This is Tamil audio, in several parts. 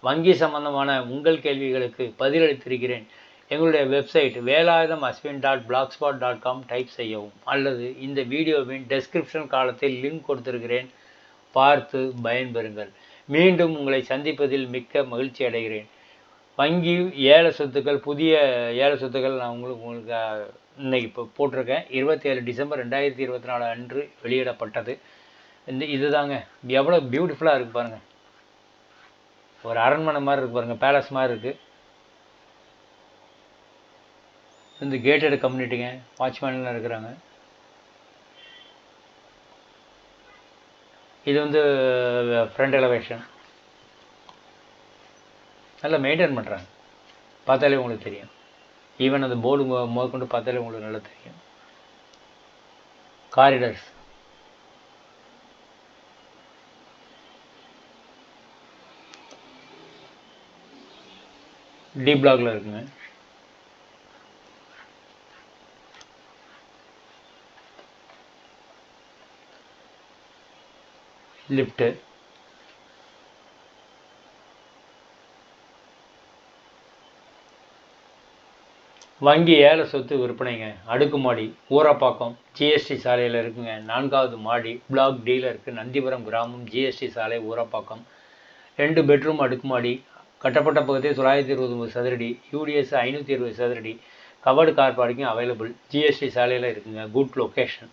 வங்கி சம்பந்தமான உங்கள் கேள்விகளுக்கு பதிலளித்திருக்கிறேன். எங்களுடைய website Velayutham Ashwin dot blog spot dot com type செய்யவும். அல்லது இந்த வீடியோவின் டெஸ்கிரிப்ஷன் காலத்தில் லிங்க் கொடுத்திருக்கிறேன். பார்த்து பயன்பெறுங்கள். மீண்டும் உங்களை சந்திப்பதில் மிக்க மகிழ்ச்சி அடைகிறேன். வங்கி ஏல சொத்துக்கள் புதிய ஏல சொத்துக்கள் நான் உங்களுக்கு உங்களுக்கு இன்னைக்கு இப்போ போட்டிருக்கேன். இருபத்தி ஏழு டிசம்பர் ரெண்டாயிரத்தி இருபத்தி நாலு அன்று வெளியிடப்பட்டது. இந்த இதுதாங்க. எவ்வளோ பியூட்டிஃபுல்லாக இருக்குது பாருங்கள் ஒரு அரண்மனை மாதிரி இருக்கு பாருங்க பேலஸ் மாதிரி இருக்கு. இந்த கேட்டட் கம்யூனிட்டிங்க வாட்ச்மேன்லாம் இருக்கிறாங்க. இது வந்து ஃப்ரண்ட் எலவேஷன் நல்லா மெயின்டைன் பண்ணுறாங்க பார்த்தாலே உங்களுக்கு தெரியும். ஈவன் அந்த போர்டு முதற்கொண்டு பார்த்தாலே உங்களுக்கு நல்லா தெரியும். காரிடர்ஸ் டி பிளாக்ல இருக்குங்க. லிஃப்ட்டு வங்கி ஏழை சொத்து விற்பனைங்க. அடுக்குமாடி ஊரப்பாக்கம் ஜிஎஸ்டி சாலையில் இருக்குங்க. நான்காவது மாடி பிளாக் டீலருக்கு நந்திபுரம் கிராமம் ஜிஎஸ்டி சாலை ஊரப்பாக்கம் ரெண்டு பெட்ரூம் அடுக்குமாடி கட்டப்பட்ட பகுதி தொள்ளாயிரத்தி இருபது சதுரடி யூடிஎஸ் ஐநூற்றி இருபது சதுரடி covered car parking available GST சாலையில் இருக்குங்க குட் லொக்கேஷன்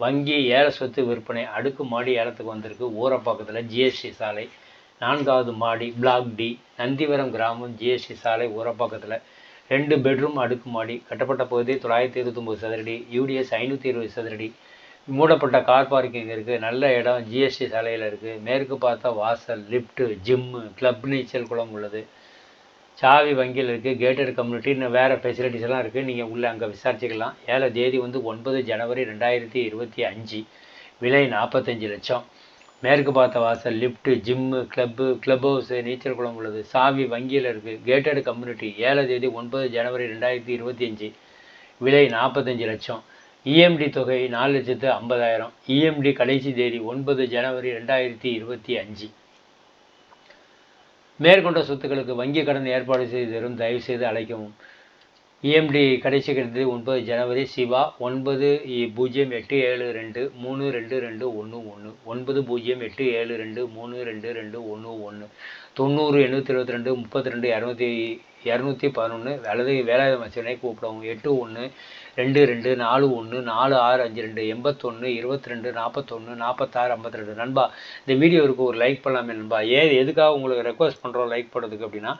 வங்கி ஏல சொத்து விற்பனை அடுக்கு மாடி ஏலத்துக்கு வந்திருக்கு ஊரப்பாக்கத்தில் ஜிஎஸ்டி சாலை நான்காவது மாடி பிளாக் டி நந்திவரம் கிராமம் ஜிஎஸ்டி சாலை ஊரப்பாக்கத்தில் ரெண்டு பெட்ரூம் அடுக்குமாடி கட்டப்பட்ட பகுதி தொள்ளாயிரத்தி இருபத்தொம்போது சதுரடி யூடிஎஸ் ஐநூற்றி இருபது சதுரடி மூடப்பட்ட கார் பார்க்கிங் இருக்குது நல்ல இடம் ஜிஎஸ்டி சாலையில் இருக்குது மேற்கு பார்த்தா வாசல் லிஃப்ட்டு ஜிம்மு கிளப் நீச்சல் குளம் உள்ளது. சாவி வங்கியில் இருக்குது கேட்டட் கம்யூனிட்டி இன்னும் வேறு ஃபெசிலிட்டிஸ் எல்லாம் இருக்குது நீங்கள் உள்ளே அங்கே விசாரிச்சுக்கலாம். ஏழை தேதி வந்து ஒன்பது ஜனவரி ரெண்டாயிரத்தி இருபத்தி அஞ்சு. விலை நாற்பத்தஞ்சு லட்சம். மேற்கு பார்த்த வாசல் lift gym club club house நீச்சல் குளம் உள்ளது. சாவி வங்கியில் இருக்குது கேட்டட் கம்யூனிட்டி ஏழை தேதி ஒன்பது ஜனவரி ரெண்டாயிரத்தி இருபத்தி அஞ்சு. விலை நாற்பத்தஞ்சு லட்சம். இஎம்டி தொகை நாலு லட்சத்து ஐம்பதாயிரம். இஎம்டி கடைசி தேதி ஒன்பது ஜனவரி ரெண்டாயிரத்தி இருபத்தி அஞ்சு. மேற்கொண்ட சொத்துக்களுக்கு வங்கி கடன் ஏற்பாடு செய்து தரும் அழைக்கவும். இஎம்டி கடைசி கிடந்தது ஒன்பது ஜனவரி சிவா ஒன்பது பூஜ்ஜியம் எட்டு ஏழு ரெண்டு மூணு ரெண்டு ரெண்டு ஒன்று ஒன்று. ஒன்பது பூஜ்ஜியம் எட்டு ஏழு ரெண்டு மூணு ரெண்டு ரெண்டு ஒன்று ஒன்று. தொண்ணூறு எண்ணூற்றி இருபத்தி ரெண்டு முப்பத்தி ரெண்டு இரநூத்தி இரநூத்தி பதினொன்று அல்லது வேலாயுதம் வச்சனை கூப்பிடவும். எட்டு ஒன்று ரெண்டு ரெண்டு நாலு ஒன்று நாலு ஆறு அஞ்சு ரெண்டு எண்பத்தொன்று இருபத்தி ரெண்டு நாற்பத்தொன்று நாற்பத்தாறு ஐம்பத்தி ரெண்டு நண்பா இந்த வீடியோவுக்கு ஒரு லைக் பண்ணலாமே நண்பா. ஏன் எதுக்காக உங்களுக்கு ரெக்வஸ்ட் பண்ணுறோம் லைக் பண்ணுறதுக்கு அப்படின்னா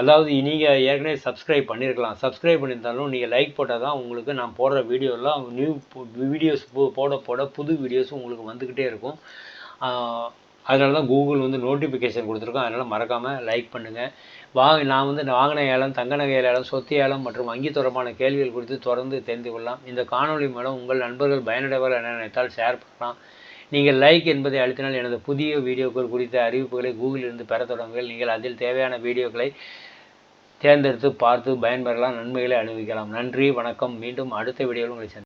அதாவது நீங்கள் ஏற்கனவே சப்ஸ்கிரைப் பண்ணியிருக்கலாம் சப்ஸ்கிரைப் பண்ணியிருந்தாலும் நீங்கள் லைக் போட்டால் தான் உங்களுக்கு நான் போடுற வீடியோலாம் நியூ வீடியோஸ் போட போட புது வீடியோஸ் உங்களுக்கு வந்துக்கிட்டே இருக்கும். அதனால தான் கூகுள் வந்து நோட்டிஃபிகேஷன் கொடுத்துருக்கோம். அதனால் மறக்காமல் லைக் பண்ணுங்கள் வாங்க நான் வந்து வாங்கின ஏலம் தங்க நகை ஏலம் சொத்து ஏலம் மற்றும் வங்கி தொடர்பான கேள்விகள் குறித்து தொடர்ந்து தெரிந்து கொள்ளலாம். இந்த காணொளி மூலம் உங்கள் நண்பர்கள் பயனடைவர் என நினைத்தால் ஷேர் பண்ணலாம். நீங்கள் லைக் என்பதை அழுத்தினால் எனது புதிய வீடியோக்கள் குறித்த அறிவிப்புகளை கூகுளிலிருந்து பெற தொடங்குங்கள். நீங்கள் அதில் தேவையான வீடியோக்களை தேர்ந்தெடுத்து பார்த்து பயன்பெறலாம் நன்மைகளை அனுபவிக்கலாம். நன்றி வணக்கம். மீண்டும் அடுத்த வீடியோவில் உங்களை சந்தி